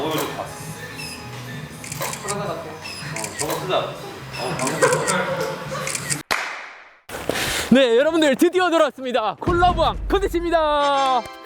어, 이거 봤어. 프라다 같아. 어, 저거 쓰자. 어, 네, 여러분들 드디어 돌아왔습니다. 콜라보왕 컨텐츠입니다.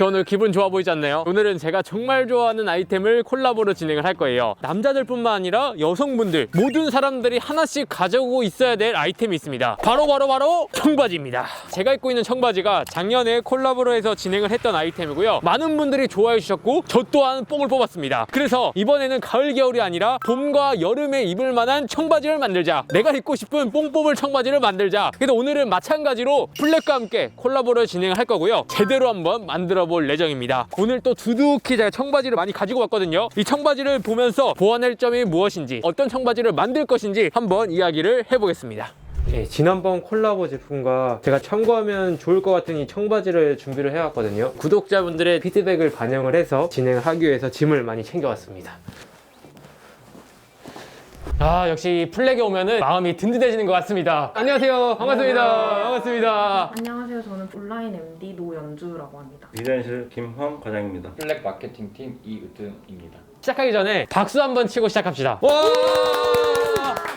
저 오늘 기분 좋아 보이지 않나요? 오늘은 제가 정말 좋아하는 아이템을 콜라보로 진행을 할 거예요. 남자들뿐만 아니라 여성분들 모든 사람들이 하나씩 가지고 있어야 될 아이템이 있습니다. 바로 바로 바로 청바지입니다. 제가 입고 있는 청바지가 작년에 콜라보로 해서 진행을 했던 아이템이고요. 많은 분들이 좋아해 주셨고 저 또한 뽕을 뽑았습니다. 그래서 이번에는 가을 겨울이 아니라 봄과 여름에 입을 만한 청바지를 만들자. 내가 입고 싶은 뽕 뽑을 청바지를 만들자. 그래서 오늘은 마찬가지로 플렉과 함께 콜라보를 진행을 할 거고요. 제대로 한번 만들어 볼 예정입니다. 오늘 또 두둑히 제가 청바지를 많이 가지고 왔거든요. 이 청바지를 보면서 보완할 점이 무엇인지, 어떤 청바지를 만들 것인지 한번 이야기를 해보겠습니다. 네, 지난번 콜라보 제품과 제가 참고하면 좋을 것 같은 이 청바지를 준비를 해왔거든요. 구독자분들의 피드백을 반영을 해서 진행을 하기 위해서 짐을 많이 챙겨왔습니다. 아 역시 플렉에 오면은 마음이 든든해지는 것 같습니다. 안녕하세요. 반갑습니다. 반갑습니다. 안녕하세요. 저는 온라인 MD 노연주라고 합니다. 디자인실 김황 과장입니다. 플렉 마케팅팀 이으뜸입니다. 시작하기 전에 박수 한번 치고 시작합시다. 와!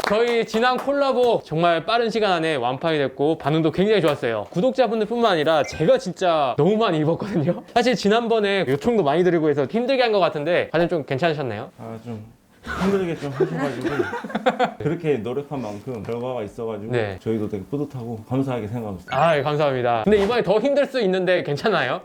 저희 지난 콜라보 정말 빠른 시간 안에 완판이 됐고 반응도 굉장히 좋았어요. 구독자분들뿐만 아니라 제가 진짜 너무 많이 입었거든요. 사실 지난번에 요청도 많이 드리고 해서 힘들게 한 것 같은데 과연 좀 괜찮으셨나요? 아 좀 힘들게 좀 하셔가지고 그렇게 노력한 만큼 결과가 있어가지고 네. 저희도 되게 뿌듯하고 감사하게 생각합니다. 아 감사합니다. 근데 이번에 더 힘들 수 있는데 괜찮아요?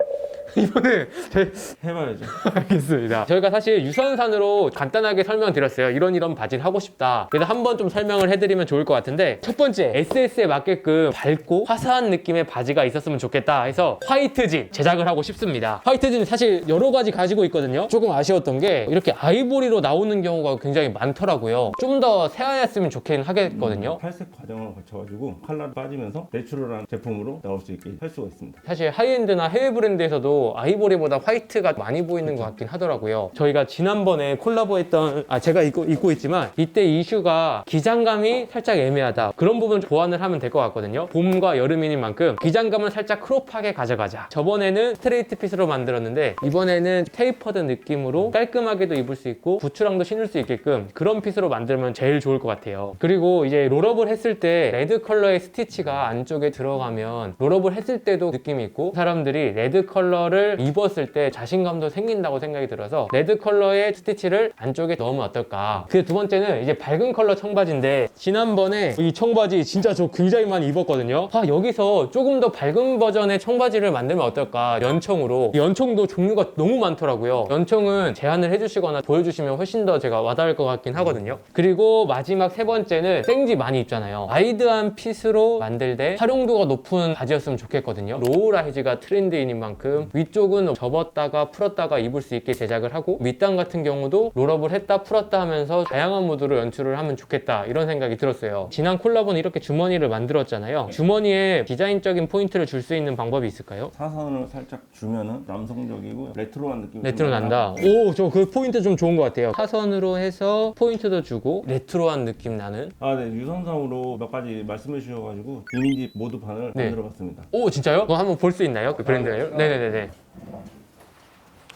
이번에 저희 해봐야죠. 알겠습니다. 저희가 사실 유선산으로 간단하게 설명드렸어요. 이런 이런 바지를 하고 싶다. 그래서 한번 좀 설명을 해드리면 좋을 것 같은데 첫 번째 SS에 맞게끔 밝고 화사한 느낌의 바지가 있었으면 좋겠다 해서 화이트진 제작을 하고 싶습니다. 화이트진 사실 여러 가지 가지고 있거든요. 조금 아쉬웠던 게 이렇게 아이보리로 나오는 경우가 굉장히 많더라고요. 좀 더 새하였으면 좋긴 하겠거든요. 탈색 과정을 거쳐가지고 컬러 빠지면서 내추럴한 제품으로 나올 수 있게 할 수가 있습니다. 사실 하이엔드나 해외 브랜드에서도 아이보리보다 화이트가 많이 보이는 것 같긴 하더라고요. 저희가 지난번에 콜라보했던 아 제가 입고, 입고 있지만 이때 이슈가 기장감이 살짝 애매하다. 그런 부분 보완을 하면 될 것 같거든요. 봄과 여름인 만큼 기장감을 살짝 크롭하게 가져가자. 저번에는 스트레이트 핏으로 만들었는데 이번에는 테이퍼드 느낌으로 깔끔하게도 입을 수 있고 부츠랑도 신을 수 있게끔 그런 핏으로 만들면 제일 좋을 것 같아요. 그리고 이제 롤업을 했을 때 레드 컬러의 스티치가 안쪽에 들어가면 롤업을 했을 때도 느낌이 있고 사람들이 레드 컬러를 입었을 때 자신감도 생긴다고 생각이 들어서 레드 컬러의 스티치를 안쪽에 넣으면 어떨까. 그 두 번째는 이제 밝은 컬러 청바지인데 지난번에 이 청바지 진짜 저 굉장히 많이 입었거든요. 아 여기서 조금 더 밝은 버전의 청바지를 만들면 어떨까. 연청으로. 연청도 종류가 너무 많더라고요. 연청은 제안을 해주시거나 보여주시면 훨씬 더 제가 와닿을 것 같긴 하거든요. 그리고 마지막 세 번째는 생지 많이 입잖아요. 와이드한 핏으로 만들 때 활용도가 높은 바지였으면 좋겠거든요. 로우 라이즈가 트렌드인 만큼 위쪽은 접었다가 풀었다가 입을 수 있게 제작을 하고 밑단 같은 경우도 롤업을 했다 풀었다 하면서 다양한 무드로 연출을 하면 좋겠다 이런 생각이 들었어요. 지난 콜라보는 이렇게 주머니를 만들었잖아요. 주머니에 디자인적인 포인트를 줄 수 있는 방법이 있을까요? 사선을 살짝 주면은 남성적이고 레트로한 느낌이 레트로 좀 난다. 오, 저 그 포인트 좀 좋은 것 같아요. 사선으로 해서 포인트도 주고 레트로한 느낌 나는. 아, 네. 유선상으로 몇 가지 말씀해 주셔가지고 이미지 모드판을 네. 만들어 봤습니다. 오, 진짜요? 그거 한번 볼 수 있나요? 그 브랜드예요? 네네네네.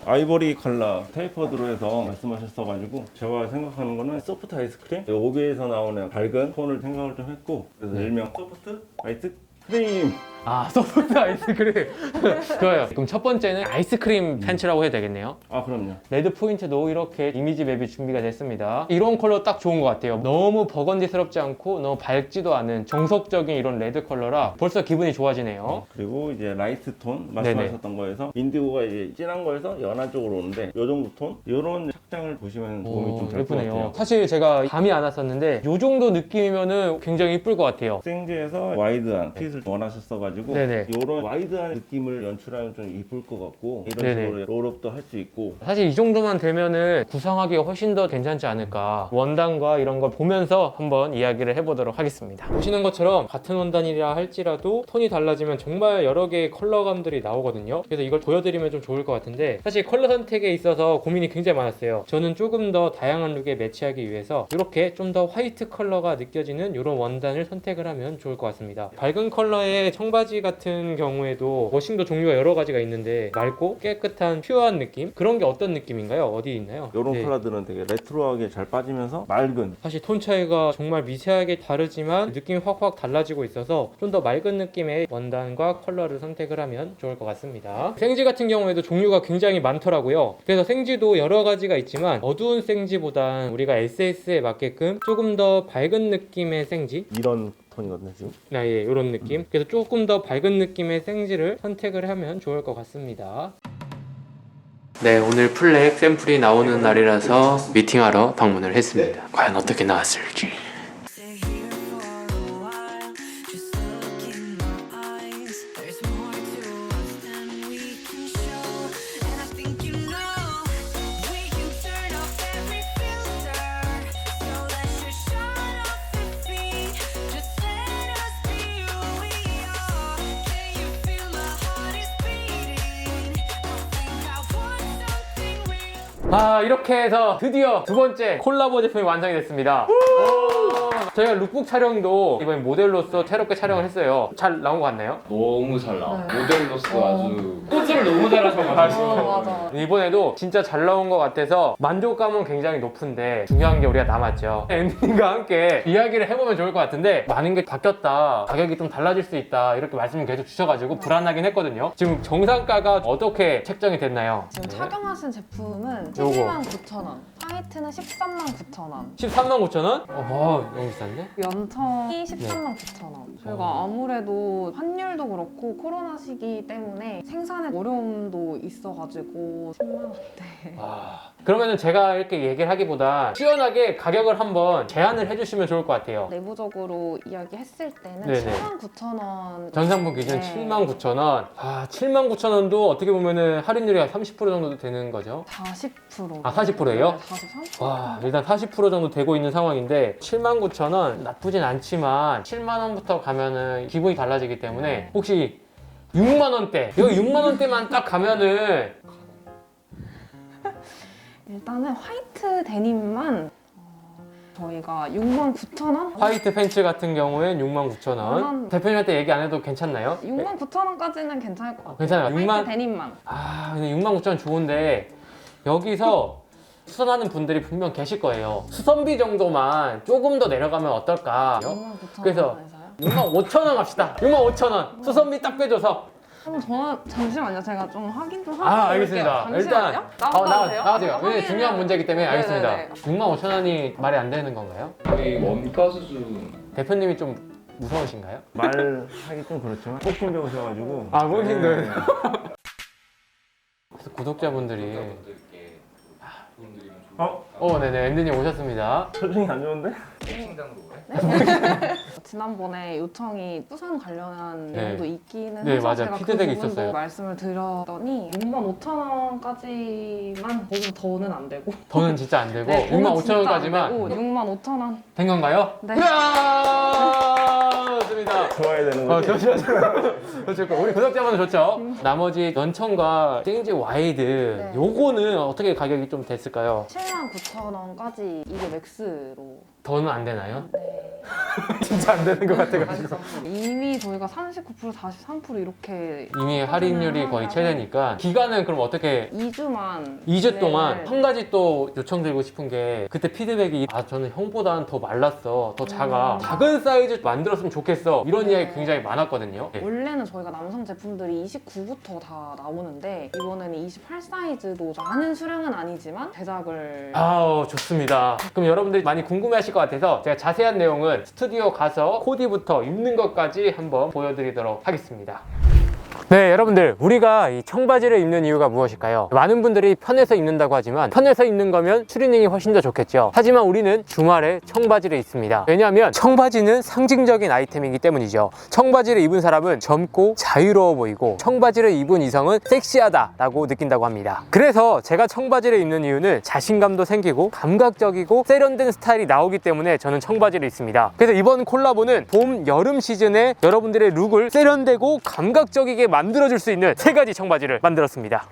아이보리 컬러 테이퍼드로 해서 말씀하셨어가지고 제가 생각하는 거는 소프트 아이스크림? 오비에서 나오는 밝은 톤을 생각을 좀 했고 그래서 일명 소프트 아이스 크림 아, 소프트 아이스크림. 좋아요. 그럼 첫 번째는 아이스크림 팬츠라고 해야 되겠네요. 아 그럼요 레드 포인트도 이렇게 이미지 맵이 준비가 됐습니다. 이런 컬러 딱 좋은 것 같아요. 너무 버건디스럽지 않고 너무 밝지도 않은 정석적인 이런 레드 컬러라 벌써 기분이 좋아지네요. 그리고 이제 라이트 톤 말씀하셨던 거에서 인디고가 이제 진한 거에서 연한 쪽으로 오는데 요 정도 톤 이런 착장을 보시면 도움이 오, 좀될 것. 같아요 사실 제가 감이 안 왔었는데 이 정도 느낌이면은 굉장히 이쁠 것 같아요. 생지에서 와이드한 핏을 원하셨어가지고 네네. 이런 와이드한 느낌을 연출하면 좀 이쁠 것 같고 이런 네네. 식으로 롤업도 할 수 있고 사실 이 정도만 되면은 구성하기가 훨씬 더 괜찮지 않을까. 원단과 이런 걸 보면서 한번 이야기를 해보도록 하겠습니다. 보시는 것처럼 같은 원단이라 할지라도 톤이 달라지면 정말 여러 개의 컬러감들이 나오거든요. 그래서 이걸 보여드리면 좀 좋을 것 같은데 사실 컬러 선택에 있어서 고민이 굉장히 많았어요. 저는 조금 더 다양한 룩에 매치하기 위해서 이렇게 좀 더 화이트 컬러가 느껴지는 이런 원단을 선택을 하면 좋을 것 같습니다. 밝은 컬러 컬러의 청바지 같은 경우에도 워싱도 종류가 여러 가지가 있는데 맑고 깨끗한 퓨어한 느낌 그런 게 어떤 느낌인가요? 어디 있나요? 이런 네. 컬러들은 되게 레트로하게 잘 빠지면서 맑은 사실 톤 차이가 정말 미세하게 다르지만 느낌이 확확 달라지고 있어서 좀 더 맑은 느낌의 원단과 컬러를 선택을 하면 좋을 것 같습니다. 생지 같은 경우에도 종류가 굉장히 많더라고요. 그래서 생지도 여러 가지가 있지만 어두운 생지보단 우리가 SS에 맞게끔 조금 더 밝은 느낌의 생지 이런 톤이거든요 지금. 아, 예, 이런 느낌. 그래서 조금 더 밝은 느낌의 생지를 선택을 하면 좋을 것 같습니다. 네, 오늘 플렉 샘플이 나오는 날이라서 미팅하러 방문을 했습니다. 과연 어떻게 나왔을지. 이렇게 해서 드디어 두 번째 콜라보 제품이 완성이 됐습니다. 오! 저희가 룩북 촬영도 이번에 모델로서 새롭게 촬영을 했어요. 잘 나온 것 같나요? 너무 잘 나와. 네. 모델로서 어. 아주 포즈를 너무 잘하셔가지고 어, 맞아. 이번에도 진짜 잘 나온 것 같아서 만족감은 굉장히 높은데 중요한 게 우리가 남았죠. 엠님과 함께 이야기를 해보면 좋을 것 같은데 많은 게 바뀌었다, 가격이 좀 달라질 수 있다 이렇게 말씀을 계속 주셔가지고 불안하긴 했거든요. 지금 정상가가 어떻게 책정이 됐나요? 지금 네. 착용하신 제품은 요거. 12만 9천 원, 화이트는 13만 9천 원, 13만 9천 원? 어, 너무 비 싼데? 연청이 13만 9천 원. 저희가 어. 아무래도 환율도 그렇고 코로나 시기 때문에 생산에 어려움도 있어가지고 10만 원대. 아, 그러면은 제가 이렇게 얘기를 하기보다 시원하게 가격을 한번 제안을 해주시면 좋을 것 같아요. 내부적으로 이야기했을 때는 네네. 7만 9천 원. 전상품 기준 네. 7만 9천 원. 아, 7만 9천 원도 어떻게 보면은 할인율이 한 30% 정도 되는 거죠. 40%. 아, 40%예요? 43%. 와, 일단 40% 정도 되고 있는 상황인데 7만 9천 원 나쁘진 않지만 7만 원부터 가면은 기분이 달라지기 때문에 혹시 6만 원대 이거 6만 원대만 딱 가면은 일단은 화이트 데님만 어, 저희가 6만 9천 원? 화이트 팬츠 같은 경우엔 6만 9천 원. 음. 대표님한테 얘기 안 해도 괜찮나요? 6만 9천 원까지는 괜찮을 것 같아요. 괜찮아요. 화이트 6만 데님만. 아, 근데 6만 9천 원 좋은데 여기서 수선하는 분들이 분명 계실 거예요. 수선비 정도만 조금 더 내려가면 어떨까? 6만 9천 그래서 원에서요? 6만 5천 원 합시다. 6만 5천 원. 수선비 딱 빼줘서. 그럼 저는 잠시만요. 제가 좀 확인 좀 하고 아, 올게요. 알겠습니다. 잠시만요. 일단 나와도 어, 나와, 돼요? 나와세요. 확인을- 왜냐면 중요한 문제이기 때문에 알겠습니다. 네네네. 6만 5천 원이 말이 안 되는 건가요? 거의 원가 수준. 대표님이 좀 무서우신가요? 말하기 좀 그렇지만 꼭 준비하셔가지고. 아, 네. 그래서 구독자분들이 분들께 도움드리면 좋을 어? 어, 네네. 엠드님 오셨습니다. 표정이 안 좋은데? 식당으로 해? 지난번에 요청이 수선 관련한 네. 내용도 있기는 네, 해서 맞아. 제가 피드백이 그 부분도 있었어요. 말씀을 드렸더니 6만 5천 원까지만 거기서 더는 안 되고 더는 진짜 안 되고 네, 6만 더는 5천 진짜 안 원까지만 되고 6만 5천 원 된 건가요? 네. 이야! 좋습니다. 좋아야 되는 어, 거지. 좋죠. 좋죠. 우리 구독자분은 좋죠. 나머지 연청과 생지 와이드 네. 요거는 어떻게 가격이 좀 됐을까요? 7만 9천 원까지 이게 맥스로 더는 안 되나요? 네. 진짜 안 되는 것 같아가지고. 이미 저희가 39% 43% 이렇게 이미 할인율이 거의 최대니까 기간은 그럼 어떻게 2주만 2주 동안 네. 한 가지 또 요청드리고 싶은 게 그때 피드백이 아 저는 형보다는 더 말랐어 더 작아 음. 작은 사이즈 만들었으면 좋겠어 이런 네. 이야기 굉장히 많았거든요 네. 원래는 저희가 남성 제품들이 29부터 다 나오는데 이번에는 28 사이즈도 많은 수량은 아니지만 제작을 아우 좋습니다 그럼 여러분들이 많이 궁금해하실 것 같아서 제가 자세한 내용은 스튜디오 가서 코디부터 입는 것까지 한번 보여드리도록 하겠습니다 네 여러분들 우리가 이 청바지를 입는 이유가 무엇일까요? 많은 분들이 편해서 입는다고 하지만 편해서 입는 거면 추리닝이 훨씬 더 좋겠죠. 하지만 우리는 주말에 청바지를 입습니다. 왜냐하면 청바지는 상징적인 아이템이기 때문이죠. 청바지를 입은 사람은 젊고 자유로워 보이고 청바지를 입은 이성은 섹시하다 라고 느낀다고 합니다. 그래서 제가 청바지를 입는 이유는 자신감도 생기고 감각적이고 세련된 스타일이 나오기 때문에 저는 청바지를 입습니다. 그래서 이번 콜라보는 봄 여름 시즌에 여러분들의 룩을 세련되고 감각적이게 만들어줄 수 있는 세 가지 청바지를 만들었습니다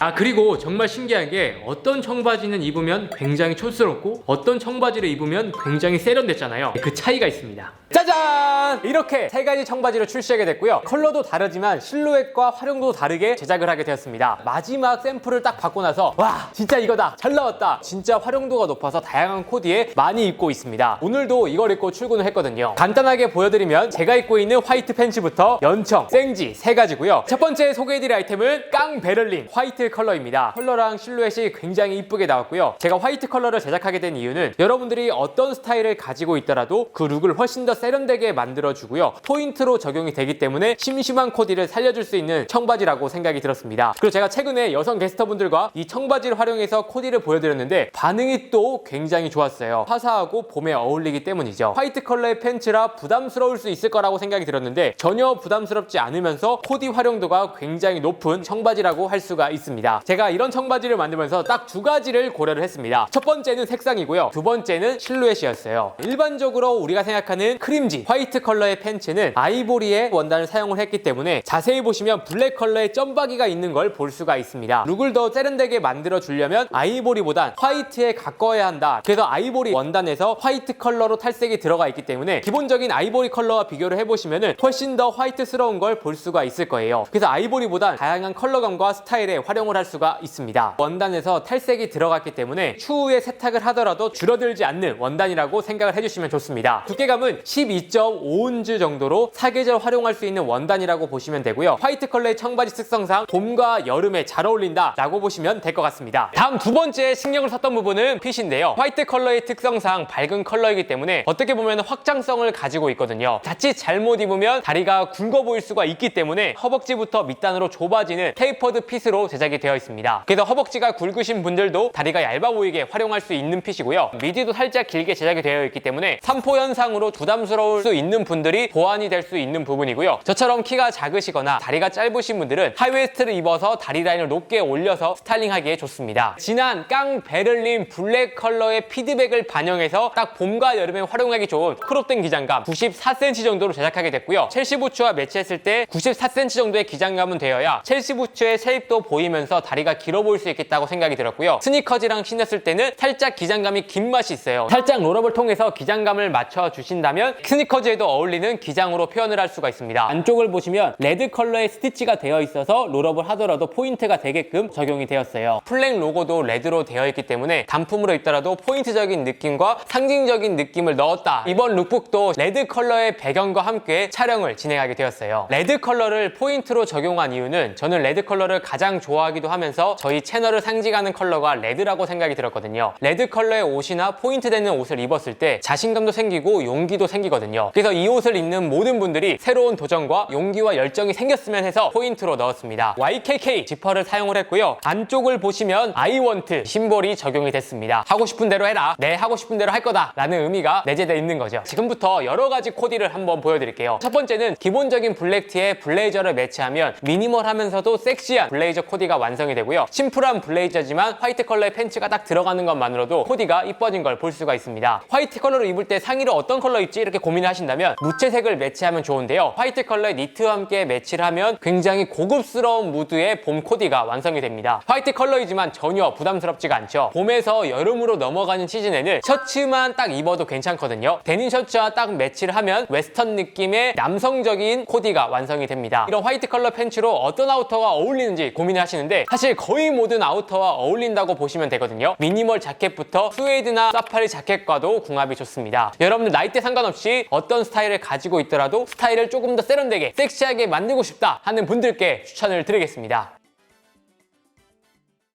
아 그리고 정말 신기한 게 어떤 청바지는 입으면 굉장히 촌스럽고 어떤 청바지를 입으면 굉장히 세련됐잖아요. 그 차이가 있습니다. 짜잔! 이렇게 세 가지 청바지를 출시하게 됐고요. 컬러도 다르지만 실루엣과 활용도 다르게 제작을 하게 되었습니다. 마지막 샘플을 딱 받고 나서 와 진짜 이거다. 잘 나왔다. 진짜 활용도가 높아서 다양한 코디에 많이 입고 있습니다. 오늘도 이걸 입고 출근을 했거든요. 간단하게 보여드리면 제가 입고 있는 화이트 팬츠부터 연청, 생지 세 가지고요. 첫 번째 소개해드릴 아이템은 깡 베를린 화이트 컬러입니다. 컬러랑 실루엣이 굉장히 이쁘게 나왔고요. 제가 화이트 컬러를 제작하게 된 이유는 여러분들이 어떤 스타일을 가지고 있더라도 그 룩을 훨씬 더 세련되게 만들어주고요. 포인트로 적용이 되기 때문에 심심한 코디를 살려줄 수 있는 청바지라고 생각이 들었습니다. 그리고 제가 최근에 여성 게스터분들과 이 청바지를 활용해서 코디를 보여드렸는데 반응이 또 굉장히 좋았어요. 화사하고 봄에 어울리기 때문이죠. 화이트 컬러의 팬츠라 부담스러울 수 있을 거라고 생각이 들었는데 전혀 부담스럽지 않으면서 코디 활용도가 굉장히 높은 청바지라고 할 수가 있습니다 제가 이런 청바지를 만들면서 딱 두 가지를 고려를 했습니다. 첫 번째는 색상이고요. 두 번째는 실루엣이었어요. 일반적으로 우리가 생각하는 크림지 화이트 컬러의 팬츠는 아이보리의 원단을 사용을 했기 때문에 자세히 보시면 블랙 컬러의 점박이가 있는 걸 볼 수가 있습니다. 룩을 더 세련되게 만들어 주려면 아이보리보단 화이트에 가까워야 한다. 그래서 아이보리 원단에서 화이트 컬러로 탈색이 들어가 있기 때문에 기본적인 아이보리 컬러와 비교를 해보시면 훨씬 더 화이트스러운 걸 볼 수가 있을 거예요. 그래서 아이보리보단 다양한 컬러감과 스타일에 활용 을 할 수가 있습니다. 원단에서 탈색이 들어갔기 때문에 추후에 세탁을 하더라도 줄어들지 않는 원단이라고 생각을 해주시면 좋습니다. 두께감은 12.5온즈 정도로 사계절 활용할 수 있는 원단이라고 보시면 되고요. 화이트 컬러의 청바지 특성상 봄과 여름에 잘 어울린다 라고 보시면 될 것 같습니다. 다음 두 번째 신경을 썼던 부분은 핏인데요. 화이트 컬러의 특성상 밝은 컬러이기 때문에 어떻게 보면 확장성을 가지고 있거든요. 자칫 잘못 입으면 다리가 굵어 보일 수가 있기 때문에 허벅지부터 밑단으로 좁아지는 테이퍼드 핏으로 제작이 되어 있습니다. 그래서 허벅지가 굵으신 분들도 다리가 얇아 보이게 활용할 수 있는 핏이고요. 미디도 살짝 길게 제작이 되어 있기 때문에 산포 현상으로 부담스러울 수 있는 분들이 보완이 될 수 있는 부분이고요. 저처럼 키가 작으시거나 다리가 짧으신 분들은 하이웨스트를 입어서 다리 라인을 높게 올려서 스타일링하기에 좋습니다. 진한 깡 베를린 블랙 컬러의 피드백을 반영해서 딱 봄과 여름에 활용하기 좋은 크롭된 기장감 94cm 정도로 제작하게 됐고요. 첼시 부츠와 매치했을 때 94cm 정도의 기장감은 되어야 첼시 부츠의 쉐입도 보이면서 다리가 길어 보일 수 있겠다고 생각이 들었고요. 스니커즈랑 신었을 때는 살짝 기장감이 긴 맛이 있어요. 살짝 롤업을 통해서 기장감을 맞춰 주신다면 스니커즈에도 어울리는 기장으로 표현을 할 수가 있습니다. 안쪽을 보시면 레드 컬러의 스티치가 되어 있어서 롤업을 하더라도 포인트가 되게끔 적용이 되었어요. 플랭 로고도 레드로 되어 있기 때문에 단품으로 입더라도 포인트적인 느낌과 상징적인 느낌을 넣었다. 이번 룩북도 레드 컬러의 배경과 함께 촬영을 진행하게 되었어요. 레드 컬러를 포인트로 적용한 이유는 저는 레드 컬러를 가장 좋아 하기도 하면서 저희 채널을 상징하는 컬러가 레드라고 생각이 들었거든요. 레드 컬러의 옷이나 포인트 되는 옷을 입었을 때 자신감도 생기고 용기도 생기거든요. 그래서 이 옷을 입는 모든 분들이 새로운 도전과 용기와 열정이 생겼으면 해서 포인트로 넣었습니다. YKK 지퍼를 사용을 했고요. 안쪽을 보시면 I want 심볼이 적용이 됐습니다. 하고 싶은 대로 해라. 네 하고 싶은 대로 할 거다 라는 의미가 내재되어 있는 거죠. 지금부터 여러 가지 코디를 한번 보여드릴게요. 첫 번째는 기본적인 블랙티에 블레이저를 매치하면 미니멀하면서도 섹시한 블레이저 코디가 완성이 되고요. 심플한 블레이저지만 화이트 컬러의 팬츠가 딱 들어가는 것만으로도 코디가 이뻐진 걸 볼 수가 있습니다. 화이트 컬러를 입을 때 상의를 어떤 컬러 입지? 이렇게 고민을 하신다면 무채색을 매치하면 좋은데요. 화이트 컬러의 니트와 함께 매치를 하면 굉장히 고급스러운 무드의 봄 코디가 완성이 됩니다. 화이트 컬러이지만 전혀 부담스럽지가 않죠. 봄에서 여름으로 넘어가는 시즌에는 셔츠만 딱 입어도 괜찮거든요. 데님 셔츠와 딱 매치를 하면 웨스턴 느낌의 남성적인 코디가 완성이 됩니다. 이런 화이트 컬러 팬츠로 어떤 아우터가 어울리는지 고민을 하시는데 사실 거의 모든 아우터와 어울린다고 보시면 되거든요. 미니멀 자켓부터 스웨이드나 사파리 자켓과도 궁합이 좋습니다. 여러분들 나이대 상관없이 어떤 스타일을 가지고 있더라도 스타일을 조금 더 세련되게 섹시하게 만들고 싶다 하는 분들께 추천을 드리겠습니다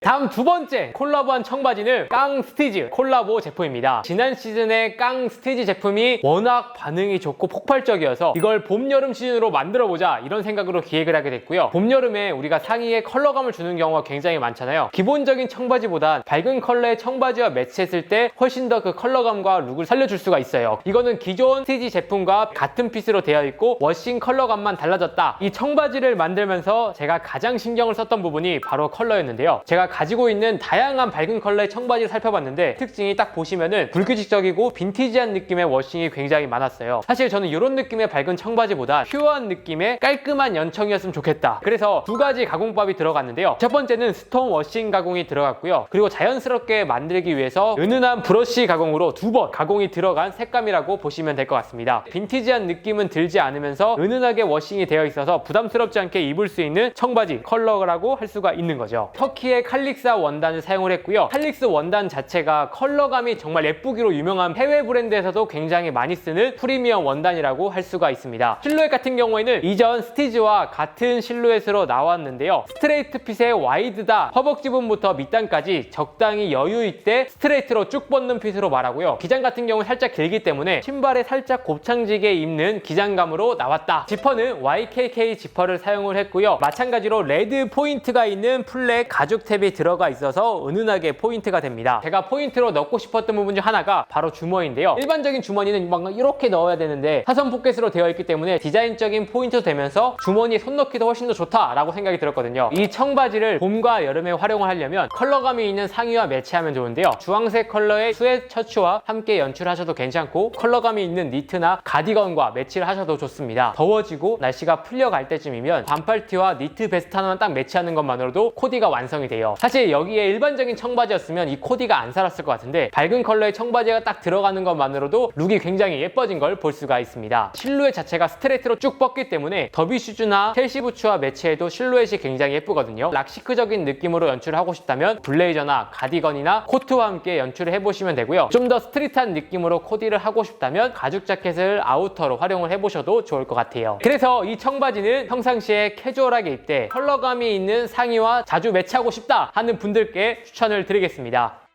다음 두 번째 콜라보한 청바지는 깡 스티즈 콜라보 제품입니다. 지난 시즌에 깡 스티즈 제품이 워낙 반응이 좋고 폭발적이어서 이걸 봄, 여름 시즌으로 만들어보자 이런 생각으로 기획을 하게 됐고요. 봄, 여름에 우리가 상의에 컬러감을 주는 경우가 굉장히 많잖아요. 기본적인 청바지보단 밝은 컬러의 청바지와 매치했을 때 훨씬 더 그 컬러감과 룩을 살려줄 수가 있어요. 이거는 기존 스티즈 제품과 같은 핏으로 되어 있고 워싱 컬러감만 달라졌다. 이 청바지를 만들면서 제가 가장 신경을 썼던 부분이 바로 컬러였는데요. 제가 가지고 있는 다양한 밝은 컬러의 청바지를 살펴봤는데 특징이 딱 보시면은 불규칙적이고 빈티지한 느낌의 워싱이 굉장히 많았어요. 사실 저는 이런 느낌의 밝은 청바지보다 퓨어한 느낌의 깔끔한 연청이었으면 좋겠다. 그래서 두 가지 가공법이 들어갔는데요. 첫 번째는 스톤 워싱 가공이 들어갔고요. 그리고 자연스럽게 만들기 위해서 은은한 브러쉬 가공으로 두 번 가공이 들어간 색감이라고 보시면 될 것 같습니다. 빈티지한 느낌은 들지 않으면서 은은하게 워싱이 되어 있어서 부담스럽지 않게 입을 수 있는 청바지 컬러라고 할 수가 있는 거죠. 터키의 칼 릭사 원단을 사용을 했고요. 칼릭스 원단 자체가 컬러감이 정말 예쁘기로 유명한 해외 브랜드에서도 굉장히 많이 쓰는 프리미엄 원단이라고 할 수가 있습니다. 실루엣 같은 경우에는 이전 스티즈와 같은 실루엣으로 나왔는데요. 스트레이트 핏의 와이드다. 허벅지 부분부터 밑단까지 적당히 여유 있게 스트레이트로 쭉 뻗는 핏으로 말하고요. 기장 같은 경우는 살짝 길기 때문에 신발에 살짝 곱창지게 입는 기장감으로 나왔다. 지퍼는 YKK 지퍼를 사용을 했고요. 마찬가지로 레드 포인트가 있는 플랫 가죽 탭이 들어가 있어서 은은하게 포인트가 됩니다. 제가 포인트로 넣고 싶었던 부분 중 하나가 바로 주머니인데요. 일반적인 주머니는 뭔가 이렇게 넣어야 되는데 사선 포켓으로 되어 있기 때문에 디자인적인 포인트도 되면서 주머니에 손 넣기도 훨씬 더 좋다라고 생각이 들었거든요. 이 청바지를 봄과 여름에 활용을 하려면 컬러감이 있는 상의와 매치하면 좋은데요. 주황색 컬러의 스웨트 셔츠와 함께 연출하셔도 괜찮고 컬러감이 있는 니트나 가디건과 매치를 하셔도 좋습니다. 더워지고 날씨가 풀려갈 때쯤이면 반팔티와 니트 베스트 하나만 딱 매치하는 것만으로도 코디가 완성이 돼요. 사실 여기에 일반적인 청바지였으면 이 코디가 안 살았을 것 같은데 밝은 컬러의 청바지가 딱 들어가는 것만으로도 룩이 굉장히 예뻐진 걸 볼 수가 있습니다. 실루엣 자체가 스트레이트로 쭉 뻗기 때문에 더비 슈즈나 첼시 부츠와 매치해도 실루엣이 굉장히 예쁘거든요. 락시크적인 느낌으로 연출을 하고 싶다면 블레이저나 가디건이나 코트와 함께 연출을 해보시면 되고요. 좀 더 스트릿한 느낌으로 코디를 하고 싶다면 가죽 자켓을 아우터로 활용을 해보셔도 좋을 것 같아요. 그래서 이 청바지는 평상시에 캐주얼하게 입되 컬러감이 있는 상의와 자주 매치하고 싶다 하는 분들께 추천을 드리겠습니다.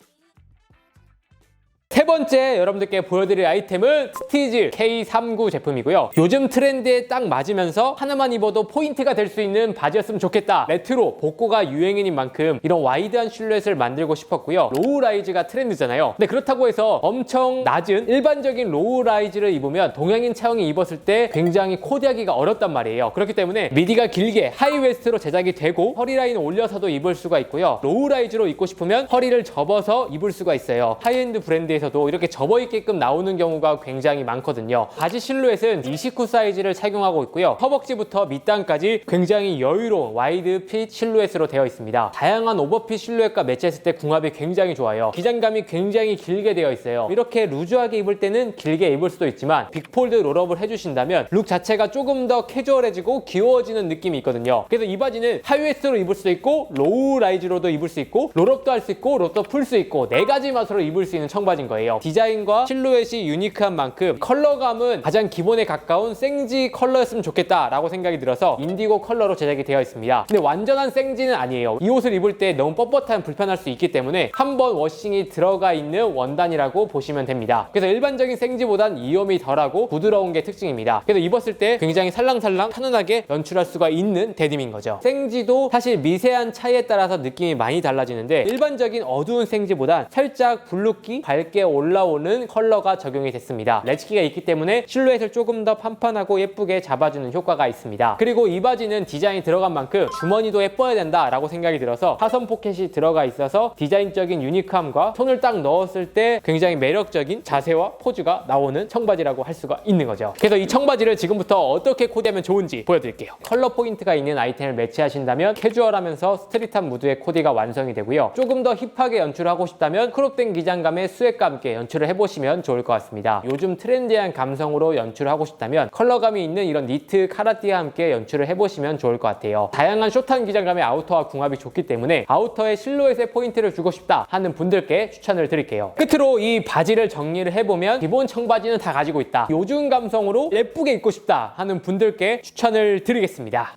세 번째 여러분들께 보여드릴 아이템은 스티즈 K39 제품이고요. 요즘 트렌드에 딱 맞으면서 하나만 입어도 포인트가 될 수 있는 바지였으면 좋겠다. 레트로, 복고가 유행인인 만큼 이런 와이드한 실루엣을 만들고 싶었고요. 로우 라이즈가 트렌드잖아요. 근데 그렇다고 해서 엄청 낮은 일반적인 로우 라이즈를 입으면 동양인 체형이 입었을 때 굉장히 코디하기가 어렵단 말이에요. 그렇기 때문에 미디가 길게 하이웨스트로 제작이 되고 허리라인을 올려서도 입을 수가 있고요. 로우 라이즈로 입고 싶으면 허리를 접어서 입을 수가 있어요. 하이엔드 브랜드에서 도 이렇게 접어 입게끔 나오는 경우가 굉장히 많거든요. 바지 실루엣은 29 사이즈를 착용하고 있고요. 허벅지부터 밑단까지 굉장히 여유로운 와이드 핏 실루엣으로 되어 있습니다. 다양한 오버핏 실루엣과 매치했을 때 궁합이 굉장히 좋아요. 기장감이 굉장히 길게 되어 있어요. 이렇게 루즈하게 입을 때는 길게 입을 수도 있지만 빅폴드 롤업을 해주신다면 룩 자체가 조금 더 캐주얼해지고 귀여워지는 느낌이 있거든요. 그래서 이 바지는 하이웨스트로 입을 수도 있고 로우 라이즈로도 입을 수 있고 롤업도 할 수 있고 롯도 풀 수 있고 네 가지 맛으로 입을 수 있는 청바지인 거 예요. 디자인과 실루엣이 유니크한 만큼 컬러감은 가장 기본에 가까운 생지 컬러였으면 좋겠다라고 생각이 들어서 인디고 컬러로 제작이 되어 있습니다. 근데 완전한 생지는 아니에요. 이 옷을 입을 때 너무 뻣뻣하면 불편할 수 있기 때문에 한 번 워싱이 들어가 있는 원단이라고 보시면 됩니다. 그래서 일반적인 생지보단 이염이 덜하고 부드러운 게 특징입니다. 그래서 입었을 때 굉장히 살랑살랑 편안하게 연출할 수가 있는 데님인 거죠. 생지도 사실 미세한 차이에 따라서 느낌이 많이 달라지는데 일반적인 어두운 생지보단 살짝 블루기 밝게 올라오는 컬러가 적용이 됐습니다. 렛치기가 있기 때문에 실루엣을 조금 더 판판하고 예쁘게 잡아주는 효과가 있습니다. 그리고 이 바지는 디자인이 들어간 만큼 주머니도 예뻐야 된다라고 생각이 들어서 사선 포켓이 들어가 있어서 디자인적인 유니크함과 손을 딱 넣었을 때 굉장히 매력적인 자세와 포즈가 나오는 청바지라고 할 수가 있는 거죠. 그래서 이 청바지를 지금부터 어떻게 코디하면 좋은지 보여드릴게요. 컬러 포인트가 있는 아이템을 매치하신다면 캐주얼하면서 스트릿한 무드의 코디가 완성이 되고요. 조금 더 힙하게 연출하고 싶다면 크롭된 기장감의 스웨과 함께 연출을 해보시면 좋을 것 같습니다. 요즘 트렌디한 감성으로 연출을 하고 싶다면 컬러감이 있는 이런 니트 카라티와 함께 연출을 해보시면 좋을 것 같아요. 다양한 숏한 기장감의 아우터와 궁합이 좋기 때문에 아우터의 실루엣에 포인트를 주고 싶다 하는 분들께 추천을 드릴게요. 끝으로 이 바지를 정리를 해보면 기본 청바지는 다 가지고 있다. 요즘 감성으로 예쁘게 입고 싶다 하는 분들께 추천을 드리겠습니다.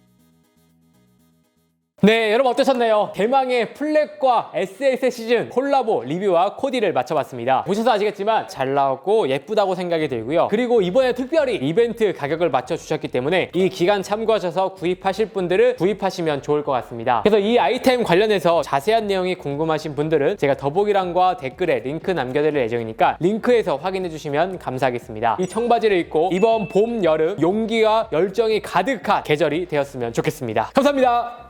네, 여러분 어떠셨나요? 대망의 플랫과 SS의 시즌 콜라보 리뷰와 코디를 맞춰봤습니다. 보셔서 아시겠지만 잘 나왔고 예쁘다고 생각이 들고요. 그리고 이번에 특별히 이벤트 가격을 맞춰주셨기 때문에 이 기간 참고하셔서 구입하실 분들은 구입하시면 좋을 것 같습니다. 그래서 이 아이템 관련해서 자세한 내용이 궁금하신 분들은 제가 더보기란과 댓글에 링크 남겨드릴 예정이니까 링크에서 확인해주시면 감사하겠습니다. 이 청바지를 입고 이번 봄, 여름 용기와 열정이 가득한 계절이 되었으면 좋겠습니다. 감사합니다.